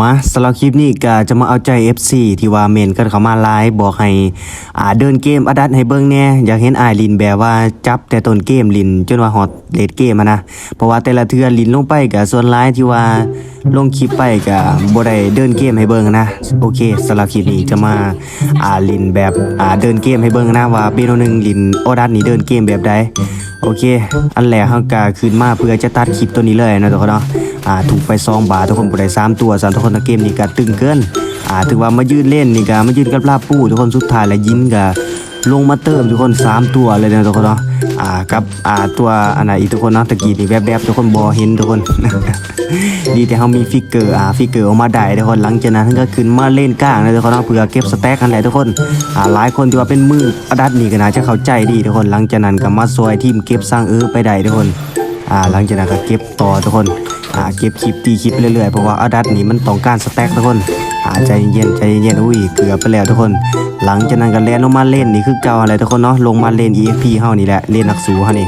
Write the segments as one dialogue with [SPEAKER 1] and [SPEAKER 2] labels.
[SPEAKER 1] มาสำหรับคลิปนี้ก็จะมาเอาใจ FC ที่ว่าเมนกันเข้ามาไลฟ์บอกให้อ่าเดินเกมอดัดให้เบิ่งแน่อยากเห็นอายลินแบบว่าจับแต่ต้นเกมลินจนว่าฮอตเลดเกมอะนะเพราะว่าแต่ละเทือลินลงไปก็ส่วนหลายที่ว่าลงคลิปไปก็บ่ได้เดินเกมให้เบิ่งนะโอเคสำหรับคลิปนี้จะมาอ่าลินแบบอ่าเดินเกมให้เบิ่งนะว่าเปีโนหนึงลินอดัดนี่เดินเกมแบบใดโอเค อันแรกเฮาก็ขึ้นมาเพื่อจะตัดคลิปตัวนี้เลยนะทุกคนเนาะอ่าถูกไปซองบาทุกคนบได้สามตัวสามทุกคนในเกมนี่ก็ตึงเกินอ่าถือว่ามายืนเล่นนี่ก็มายืนกับลาบปูทุกคนสุดท้ายแล้วยินก็ลงมาเติมทุกคนสามตัวเลยนะทุกคนเนาะอ่ากับอ่าตัวอันไหนอีกทุกคนเนาะตะกี้นี่แวบๆทุกคนบอเห็นทุกคน ดีแต่เขามีฟิกเกอร์อ่าฟิกเกอร์ออกมาได้ทุกคนหลังจากนั้นก็ขึ้นมาเล่นกลางนะทุกคนเนาะเพื่อเก็บสแต็กกันแหละทุกคนอ่าหลายคนที่ว่าเป็นมืออดัดนี่ก็น่าจะเข้าใจดีทุกคนหลังจากนั้นก็มาซอยทีมเก็บสร้างเออไปได้ทุกคนอ่าหลังจากนั้นก็เก็บต่อทุกคน อ่าเก็บคลิปตีคลิปไปเรื่อยๆเพราะว่าอดัตนี่มันต้องการสแต็กทุกคนอ่าใจเย็นใจเย็นอุ้ยเกือบไปแล้วทุกคน หลังจากนั้นก็แล่นลงมาเล่นนี่คือเก่าอะไรทุกคนเนาะลงมาเล่น EXP เฮานี่แหละเล่นนักสู้เฮานี่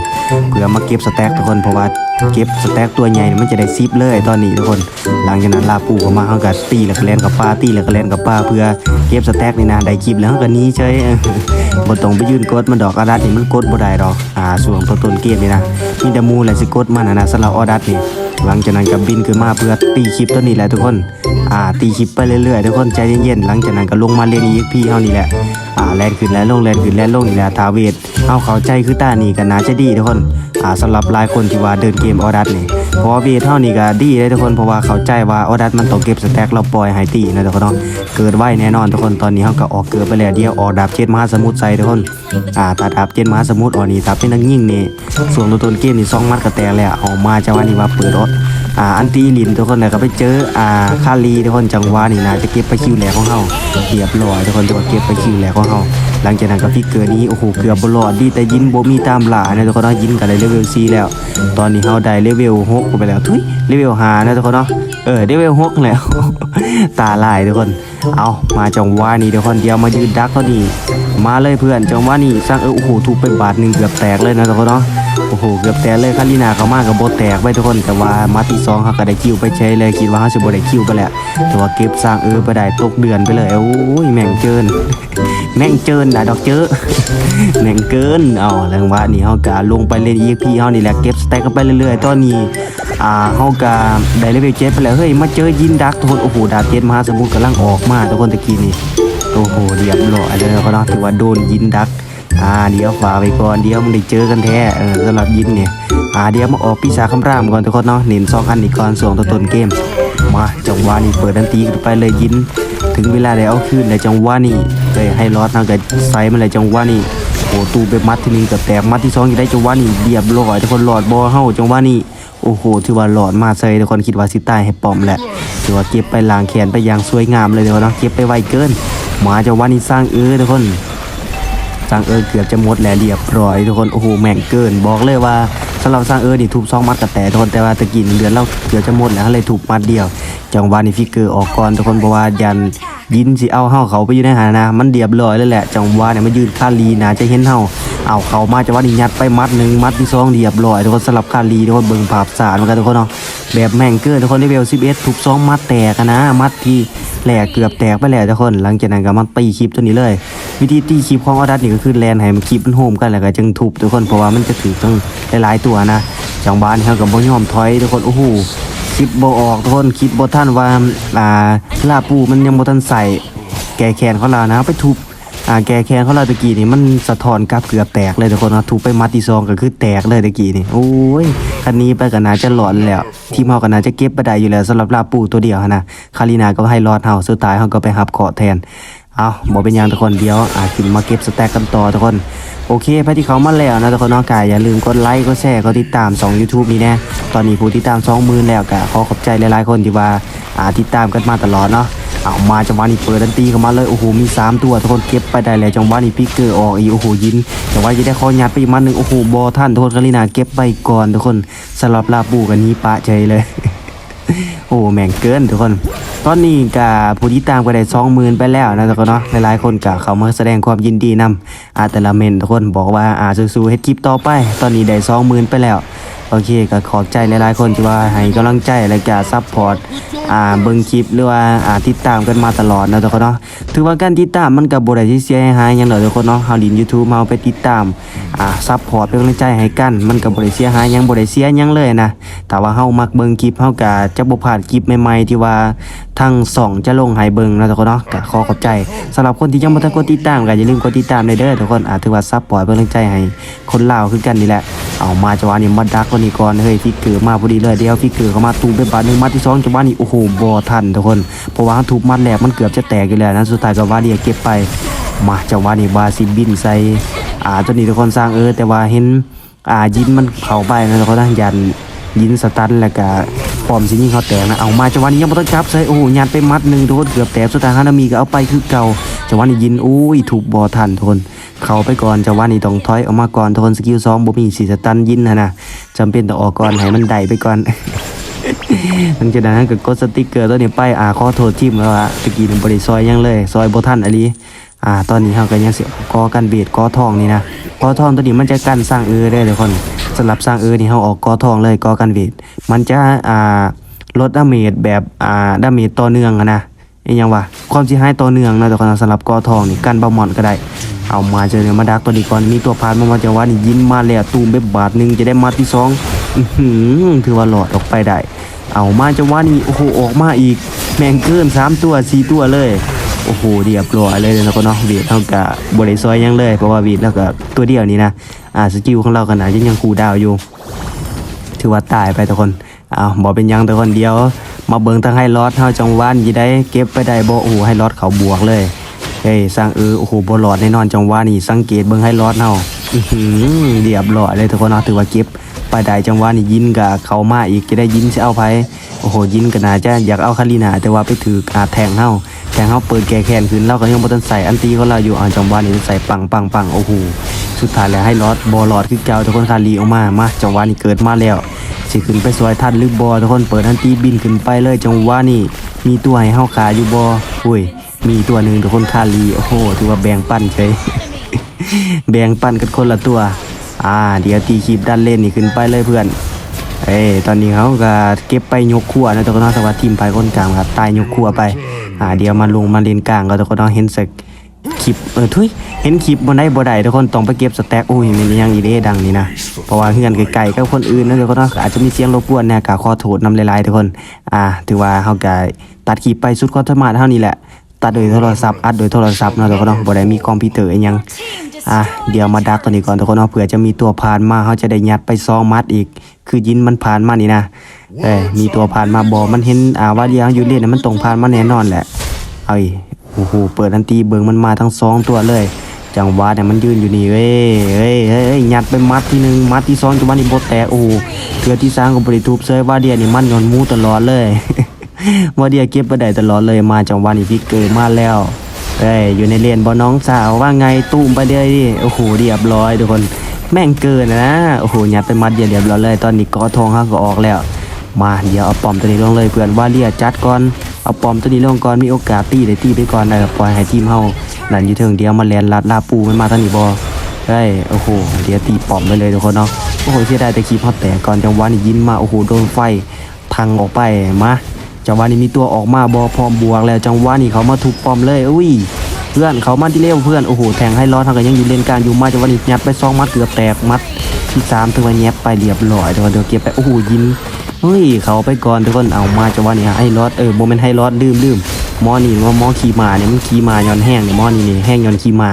[SPEAKER 1] เพื่อมาเก็บสแต็กทุกคนเพราะว่าเก็บสแต็กตัวใหญ่นี่มันจะได้ซิปเลยตอนนี้ทุกคน หลังจากนั้นลาปูเข้ามาเฮาก็ตีแล้วก็เล่นกับป้าตีแล้วก็เล่นกับป้าเพื่อเก็บสแต็กนี่นะได้คลิปแล้วเฮาก็นี้เฉยบ่ต้องไปยืนกดมันดอกอดัตนี่มันกดบ่ได้ดอกอ่าส่วนต้นเกมนี่นะมีแต่มูและสิกดมันนะนะสำหรับอดัตนี่ หลังจากนั้นก็บินขึ้นมาเพื่อตีคลิปตัวนี้แหละทุกคน อ่าตีคลิปไปเรื่อยๆทุกคนใจเย็นๆหลังจากนั้นก็ลงมาเล่น EXP เฮานี่แหละอ่าแลนขึ้นแล้วลงแลนขึ้นแล้วลงนี่แหละทาเวทเฮาเข้าใจคือตานี่ก็น่าจะดีทุกคนอ่าสำหรับหลายคนที่ว่าเดินเกมออดัตนี่เพราะว่าเวทเท่านี้ก็ดีเลยทุกคนเพราะว่าเข้าใจว่าออดัตมันต้องเก็บสแต็กเราปล่อยให้ตีนะทุกคนเนาะเกิดไว้แน่นอนทุกคนตอนนี้เฮาก็ออกเกิดไปแล้วเดียวออกดาบเจ็ดมหาสมุทรใส่ทุกคนอ่าตาดดาบเจ็ดมหาสมุทรอ่อนนี่ตาเป็นนักยิงนี่ส่วนตัวตนเกมนี่ซองมัดกระแตแล้วออกมาจังหวะนี้ว่าเปิดรถ อ่าอันตีลินทุกคนแล้วก็ไปเจออ่าคาลีทุกคนจังหวะนี้นะจะเก็บไปคิวแหลกของเฮาเรียบร้อยทุกคนจะเก็บไปคิวแหลกของเฮาหลังจากนั้นก็ฟิกเกอร์นี้โอ้โหเกือบบรอดดีแต่ยินบ่มีตามหลานะทุกคนเนาะยินกันได้เลเวล4แล้ว ตอนนี้เฮาได้เลเวล6ไปแล้วทุยเลเวล5นะทุกคนเนาะเออเลเวล6แล้วตาลายทุกคน เอามาจังหวะนี้เดี๋ยวคนเดียวมายืนดักเขาดีมาเลยเพื่อนจังหวะนี้สร้างเออโอ้โหถูกไปบาทหนึ่งเกือบแตกเลยนะทุกคนเนาะ โอ้โหเกือบแตกเลยคารินาเขามากกับโบแตกไปทุกคนแต่ว่ามาที่สองเขาก็ได้คิวไปใช้เลยคิดว่าเขาจะโบได้คิวไปแหละแต่ว่าเก็บสร้างเออไปได้ตกเดือนไปเลยโอ้ยแม่งเจินแม่งเจินนะดอกเจอแม่งเกินเอาแรงว่านี่เขากะลงไปเล่น EXP เขานี่แหละเก็บสแต็กกันไปเรื่อยๆตอนนี้อ่าเขากะได้เลเวลเจ็ดไปแล้วเฮ้ยมาเจอยินดักทุกคนโอ้โหดาเจ็ดมหาสมุทรกำลังออกมาทุกคนตะกี้นี่โอ้โหเรียบร้อยเลยก็เนาะถือว่าโดนยินดัก อ่าเดี๋ยวฝากไปก่อนเดี๋ยวมึงได้เจอกันแท้เออสำหรับยินเนี่ยอ่าเดี๋ยวมาออกปีศาจคำรามก่อนทุกคนเนาะเน้นสองอันอีกก่อนส่วนตัวตนเกม มาจังหวะนี้เปิดดันตีกันไปเลยยิน ถึงเวลาได้เอาคืนเลยจังหวะนี้เลยให้รอดทางกับไซส์มันเลยจังหวะนี้โอ้ตูไปมัดที่หนึงกับแตกมัดที่สองอยู่ได้จังหวะนี้เรียบร้อยทุกคนหลอดบอเฮาจังหวะนี้โอ้โหถือว่าหลอดมาใส่ทุกคนคิดว่าสิตายให้ปอมแหละถือว่าเก็บไปล้างแขนไปอย่างสวยงามเลยทุกคนเนะเก็บไปไวเกิน มาจังหวะนี้สร้างเออทุกคน สร้างเออเกือบจะหมดแล้วเรียบร้อยทุกคนโอ้โหแม่งเกิน บอกเลยว่าสำหรับสร้างเออนี่ถูกซองมัดกับแต่ทุกคนแต่ว่าตะกี้เดือนเราเกือบจะหมดแล้วเลยถูกมัดเดียว จังหวะนี้ฟิกเกอร์ออกก่อนทุกคนเพราะว่ายันยินสิเอาเฮาเขาไปอยู่ในหานะมันเรียบร้อยแล้วแหละ จังหวะเนี่ยมันยืนคาลีนะจะเห็นเฮาเอาเขามาจังหวะนี้ยัดไปมัดหนึ่งมัดที่สองเรียบร้อยทุกคนสลับคาลีทุกคนเบิ่งภาพสารเหมือนกันทุกคนเนาะแบบแม่งเกินทุกคนเลเวล11ถูกซองมัดแตกนะมัดที่แหลกเกือบแตกไปแล้วทุกคน หลังจากนั้นก็มันตีคลิปตัวนี้เลย วิธีตีคลิปของออดัตนี่ก็คือแลนให้มันคลิปมันโฮมกันแล้วก็จึงทุบทุกคนเพราะว่ามันจะถือต้องหลายๆตัวนะจังหวะนี้เขากับบ่ยอมถอยทุกคนโอ้โหคิดบ่ออกทุกคนคิดบ่ท่านว่าอ่าลาปูมันยังบ่ทันใส่แก่แคนเของเรานะไปทุบอ่าแก่แคนเของเราตะกี้นี่มันสะท้อนกลับเกือบแตกเลยทุกคนนะทุบไปมัดที่ซองก็คือแตกเลยตะกี้นี่โอ้ยคันนี้ไปก็น่าจะหลอนแล้วทีมเฮาก็น่าจะเก็บไปได้อยู่แล้วสำหรับลาปูตัวเดียวนนะคารินาก็ให้รอดเฮาสุดท้ายเฮาก็ไปหับเกาะแทน เอาบอกเป็นหยังทุกคนเดียวอาขึ้นมาเก็บสแต็กกันต่อทุกคนโอเคไปที่เขามาแล้วนะทุกคนเนาะกายอย่าลืมกดไลค์กดแชร์กดติดตาม2 YouTube นี้แน่ตอนนี้ผู้ติดตาม2มือแล้วกะขอขอบใจหลายๆคนที่ว่าอ่าติดตามกันมาตลอดเนาะเอามาจังหวะนี้เปิดดันตีเข้ามาเลยโอ้โหมี 3 ตัวทุกคนเก็บไปได้แล้วจังหวะนี้พิกเกอร์ออกอีโอ้โหยินจังหวะจะได้ข้อยัดไปอีกมันหนึ่งโอ้โหบอท่านทุกคนกาลินาเก็บไปก่อนทุกคนสำหรับลาบูกันนี้ปะใจเลย โอ้แม่งเกินทุกคน ตอนนี้กะผู้ที่ตามก็ได้สองหมื่นไปแล้วนะทุกคนเนาะหลายๆคนกับเขามาแสดงความยินดีนำอาแต่ละเมนทุกคนบอกว่าอาสู้ๆเฮ็ดคลิปต่อไป ตอนนี้ได้สองหมื่นไปแล้ว โอเคก็ขอบใจหลายๆคนที่ว่าให้กำลังใจและก็ซัพพอร์ตอ่าเบิ่งคลิปหรือว่าอ่าติดตามกันมาตลอดนะทุกคนเนาะถือว่าการติดตามมันก็บ่ได้ที่เสียหายหยังดอกทุกคนเนาะเฮาลิน YouTube มาเอาไปติดตามอ่าซัพพอร์ตเป็นกำลังใจให้กัน มันก็บ่ได้เสียหายหยังบ่ได้เสียหยังเลยนะแต่ว่าเฮามักเบิ่งคลิปเฮาก็จะบ่พลาดคลิปใหม่ๆที่ว่าทางสองจะลงให้เบิ่งนะทุกคนเนาะก็ขอขอบใจสำหรับคนที่ยังบ่ทันกดติดตามก็อย่าลืมกดติดตามได้เด้อทุกคนอ่าถือว่าซัพพอร์ตเป็นกำลังใจให้คนลาวคือกันนี่แหละ เอามาจังหวะนี้มาดักคนนี้ก่อนเฮ้ยฟิกเกอร์มาพอดีเลยเดียวฟิกเกอร์เข้ามาตูมไปบาทหนึ่งมัดที่สองจังหวะนี้โอ้โหบอทันทุกคนเพราะว่าทุบมัดแรกมันเกือบจะแตกอยู่แล้วนะสุดท้ายก็วาเดียเก็บไป มาจังหวะนี้บาซิบินใส่อ่าตัวนี้ทุกคนสร้างเออแต่ว่าเห็นอ่ายินมันเข้าไปนะทุกคนยันยินสตันแล้วก็ อมสิยิงเขาแตกนะเอามาจังหวะนี้ยังไม่ต้องจับใส่โอ้ยันไปมัดหนึ่งทุกคนเกือบแตกสุดท้ายฮานามีก็เอาไปคือเก่าจังหวะนี้ยินอุ้ยถูกบอทันทนเข้าไปก่อนจังหวะนี้ต้องถอยออกมาก่อนทนสกิลสองบ่มีสีสตันยินนะนะจำเป็นต้องออกก่อนให้มันได้ไปก่อนหลังจากนั้นก็กดสติกเกอร์ตัวนี้ไปอ่าขอโทษทีมแล้วว่าตะกี้นึงบ่ได้ซอยยังเลย ซอยบ่ทันอะลีอ่า ตอนนี้เฮาก็ยังเสิกอกันเบียดกอทองนี่นะกอทองตัวนี้มันจะกันสร้างเออได้ทุกคน สำหรับสร้างเออนี่เฮาออกกอทองเลยกอกันเบียดมันจะอ่าลดดาเมจแบบอ่าดาเมจต่อเนื่องอะนะไอ้หยังวะความสิหายต่อเนื่องนะทุกคนสำหรับกอทองนี่กันบ่หมอนก็ได้ เอามาเจอเนี่ยมาดักตัวนี้ก่อนมีตัวพานมามาจังหวะนี้ยินมาแล้วตูมไปบาทหนึงจะได้มาที่สองอื้อหือถือว่าหลอดออกไปได้ เอามาจังหวะนี้โอ้โหออกมาอีก แมงเกินสามตัวสี่ตัวเลย โอ้โหเรียบร้อยเลยนะก็เนาะวีดเท่ากับบริซอยยังเลย เพราะว่าวีดแล้วก็ตัวเดียวนี้นะอ่าสกิลของเราขนาดยังยังคูดาวอยู่ ถือว่าตายไปทุกคนเอาบอกเป็นยังทุกคนเดียว มาเบิ่งทางให้ลอดเฮาจังหวะนี้ได้เก็บไปได้บ่โอ้โหให้ลอดเขาบวกเลยเฮ้ยสร้างเออโอ้โหบ่หลอดแน่นอนจังหวะนี้สังเกตเบิ่งให้ลอดเฮาอื้อหือเรียบร้อยเลยทุกคนเนาะถือว่าเก็บไปได้จังหวะนี้ยินกับเขามาอีกจะได้ยินสิเอาไผโอ้โหยินก็น่าจะอยากเอาคารินาแต่ว่าไปถืออาแทงเฮา แทงเฮาเปิดแก่แขนขึ้นเราก็ยังบ่ทันใส่อันตีเของเราอยู่อ่านจังหวะนี้ใส่ปังปังปังโอ้โหสุดท้ายแล้วให้ลอดบ่หลอดคือเก่าทุกคนคารีออกมามาจังหวะนี้เกิดมาแล้วสิขึ้นไปซอยทันหรือบ่ทุกคนเปิดทันทีบินขึ้นไปเลยจังหวะนี้มีตัวให้เฮาขาอยู่บ่อุ้ยมีตัวหนึ่งทุกคนคาลีโอ้โหถือว่าแบ่งปั้นเฉยแบ่งปั้นกันคนละตัว อ่า เดี๋ยวตีคลิปด้านเล่นนี่ขึ้นไปเลยเพื่อน เอ้ตอนนี้เขาก็เก็บไปยกขั้วนะทุกคนเนาะแต่ว่าทีมภายคนกลางครับตายยกขั้วไป อ่าเดี๋ยวมาลุงมาเลนกลางก็ทุกคนเนาะเห็นสักคลิปเออทุยเห็นคลิปบนได้บ่ได้ทุกคนต้องไปเก็บสแต็กโอ้ยมันยังอีเด้ดังนี่นะเพราะว่าเฮือนไกลๆกับคนอื่นนะทุกคนเนาะอาจจะมีเสียงรบกวนนี่ยก็ขอโทษนำหลายๆทุกคนอ่าถือว่าเฮาก็ตัดคลิปไปสุดความสามารถเท่านี้แหละตัดโดยโทรศัพท์อัดโดยโทรศัพท์เนาะทุกคนเนาะบ่ได้มีคอมพิวเตอร์อีหยัง อะเดี๋ยวมาดักตัวนี้ก่อนทุกคนเนาะเผื่อจะมีตัวผ่านมาเขาจะได้ยัดไปซองมัดอีก คือยินมันผ่านมานี่นะเอ้ยมีตัวผ่านมาบอมันเห็นอ่าว่าเดียวอยู่เล่นนะมันตรงผ่านมาแน่นอนแหละเอาอีกโอ้โหเปิดทันทีเบิงมันมาทั้งสองตัวเลย จังหวะเนี่ยมันยืนอยู่นี่เว้ยเฮ้ยเฮ้ยเฮ้ยยัดไปมัดที่หนึ่งมัดที่สองจังหวะนี้โบแตกโอ้โหเทือที่สามก็บริทูบเซยว่าเดียวนี่มันยอนหมูตลอดเลยว่าเดียวเก็บไปได้ตลอดเลยมาจังหวะนี้พี่เกิดมาแล้ว เอ้ยอยู่ในเลนบอน้องสาวว่าไงตุ้มไปเลยดิโอ้โหเรียบร้อยทุกคน แม่งเกินนะโอ้โหเนี่ยัดไปมัดเดียวเรียบร้อยเลยตอนนี้กอทองเขาก็ออกแล้ว มาเดี๋ยวเอาปอมตัวนี้ลงเลยเพื่อนว่าเรียจัดก่อนเอาปอมตัวนี้ลงก่อนมีโอกาสตีได้ตีไปก่อนได้ปล่อยให้ทีมเฮาหลันอยู่เทิงเดียวมาแลนลัดลาปูมันมาทางนี้บอเฮ้ยโอ้โหเดี๋ยวตีปอมไปเลยทุกคนเนาะโอ้โหเสียดายแต่คีบฮอตแตกก่อนจังหวะนี้ยินมาโอ้โหโดนไฟพังออกไปมา จังหวะนี้มีตัวออกมาบอพร้อมบวกแล้วจังหวะนี้เขามาทุบปอมเลยอุ้ยเพื่อนเขามาที่เร็วเพื่อนโอ้โหแทงให้รอดทางกันยังอยู่เลนกลางอยู่มาจังหวะนี้ยัดไปสองมัดเกือบแตกมัดที่สามถึงวันแยบไปเรียบร้อยเดี๋ยวเดี๋ยวเก็บไปโอ้โหยินเฮ้ยเขาไปก่อนทุกคนเอามาจังหวะนี้ให้รอดเออโมเมนต์ให้รอดลืมลืมมอนี่ว่ามอขี่มาเนี่ยมันขี่มาย้อนแห้งเนี่ยมอนี่นี่แห้งย้อนขี่มา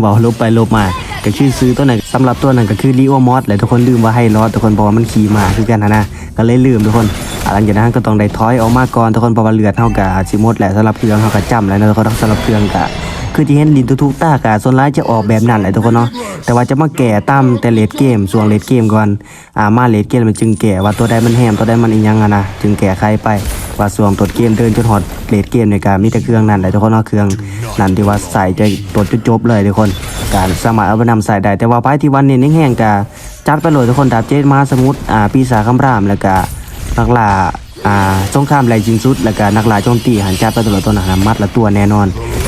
[SPEAKER 1] เบาลบไปลบมาก็ชื่อซื้อตัวนั้นสำหรับตัวนั้นก็คือลีโอมอสแหละทุกคนลืมว่าให้รอดทุกคนบอกว่ามันขี่มาคือกันนะนะก็เลยลืมทุกคน หลังจากนั้นก็ต้องได้ถอยออกมาก่อนทุกคนเพราะว่าเลือดเท่ากับสิหมดแหละสำหรับเครื่องเท่ากับจำแล้วนะทุกคนสำหรับเครื่องกะคือที่เห็นลินทุกๆตากะส่วนร้ายจะออกแบบนั้นแหละทุกคนเนาะแต่ว่าจะมาแก่ตามแต่เลดเกมส่วงเลดเกมก่อนอ่ามาเลดเกมมันจึงแก่ว่าตัวใดมันแฮมตัวใดมันอีหยังอะนะจึงแก่ใครไปว่าส่วงตดเกมเดินจนฮอดเลดเกมในการมีแต่เครื่องนั่นแหละทุกคนเนาะเครื่องนั่นที่ว่าใส่จะตดจนจบเลยทุกคน การสามารถเอาไปนำใส่ได้แต่ว่าไพ่ที่วันนี้นิ่งแห้งกะจัดไปเลยทุกคนดาบเจดมาสมุทรอ่าปีศาจคำรามแล้วก็ นักล่าอ่าสงครามแรงจริงสุด แล้วก็นักล่าโจมตีหันจัดไปตลอดตัวหนามัดละตัวแน่นอน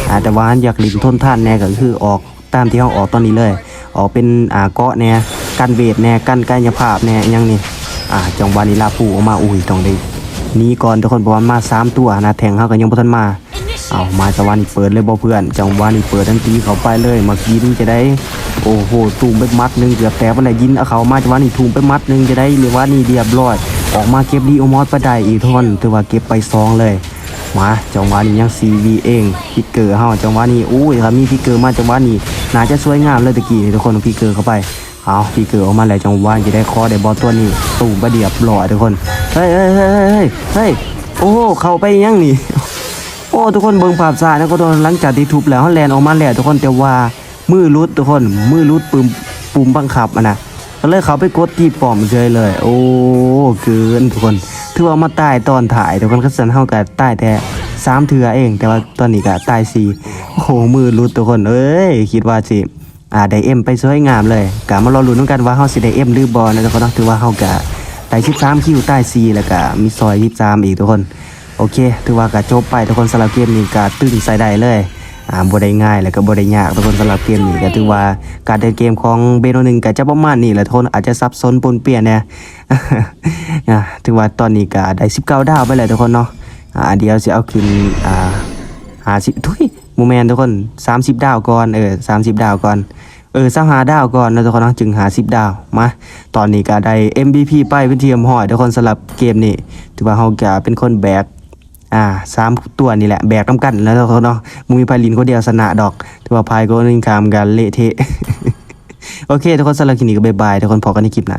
[SPEAKER 1] อ่าแต่ว่าหันอยากลินทนท่านแน่ก็คือออกตามที่เขาออกตอนนี้เลยออกเป็นอ่าเกาะแน่กันเวทแน่กันกายภาพแน่ยังนี่อ่าจังหวะนี้ลาปูออกมาอุ้ยต้องได้นีก่อนทุกคนเพราะว่ามาสามตัวนะแทงเขาก็ยังบ่ทันมาเอามาจังหวะนี้เปิดเลยบ่เพื่อนจังหวะนี้เปิดทันทีเขาไปเลยมากินจะได้โอ้โหตูมไปมัดหนึงเกือบแตกไปเลยยินเอาเขามาจังหวะนี้ตูมไปมัดหนึงจะได้เรียกว่านี่เรียบร้อย ออกมาเก็บดีโอมอสไปได้อีทุกคนถือว่าเก็บไปสองเลย มาจังหวะนี้ยัง CV เองพิกเกอร์เฮาจังหวะนี้อุ้ยครับมีพิกเกอร์มาจังหวะนี้น่าจะสวยงามเลยตะกี้ทุกคนพิกเกอร์เข้าไปเอาพิกเกอร์ออกมาแล้วจังหวะจะได้คอได้บอลตัวนี้ตูมไปเดียบร้อทุกคนเฮ้ยเฮ้ยเฮ้ยเฮ้ยเฮ้ยโอ้เข้าไปยังนี่โอ้ทุกคนเบิ่งภาพซ้านะก็โดนหลังจากที่ทุบแล้วฮอลแลนด์ออกมาแล้วทุกคนแต่ว่ามือรุดทุกคนมือรุดปุ่มปุ่มบังคับอะนะ ก็เลยเขาไปกดที่ปอมเฉยเลย โอ้เกินทุกคนถือว่ามาตายตอนถ่ายทุกคนก็สันเฮากับตายแต่สามเถือเอง แต่ว่าตอนนี้ก็ตายสี่โอ้โหมือรุดทุกคนเอ้ยคิดว่าสิอ่าได้เอ็มไปสวยงามเลยกะมารอลุ้นกันว่าเฮาสิได้เอ็มหรือบอนะทุกคนถือว่าเฮากะได้13คิวใต้4แล้วก็มีซอย 23 อีกทุกคน โอเค ถือว่ากะจบไปทุกคนสำหรับเกมนี้กะตึงใส่ได้เลย อ่าบ่ได้ง่ายแล้วก็บ่ได้ยากทุกคนสำหรับเกมนี้ก็ถือว่าการเดินเกมของเบโนหนึ่งก็จะประมาณนี้แหละทุกคนอาจจะซับซ้อนปนเปลี่ยนน่อ่าถือว่าตอนนี้ก็ได้19ดาวไปแล้วทุกคนเนาะอ่าเดี๋ยวสิเอาขึ้นอ่า50ทุยโมแมนทุกคน30ดาวก่อนเออ30ดาวก่อนเออสหาดาวก่อนนะทุกคนนะจึงหา10ดาวมาตอนนี้ก็ได้ MVP ไปเป็นทีมหอยทุกคนสำหรับเกมนี้ถือว่าเฮาก็เป็นคนแบก อ่าสามตัวนี่แหละแบกน้ำกันแล้วทุกคนเนาะมึงมีไพลินคนเดียวสนะดอกถือว่าพายก็นึงคามกันเละเทะโอเค ทุกคนสำหรับคลิปนี้ก็บายบายทุกคนพอกันในคลิปหน้า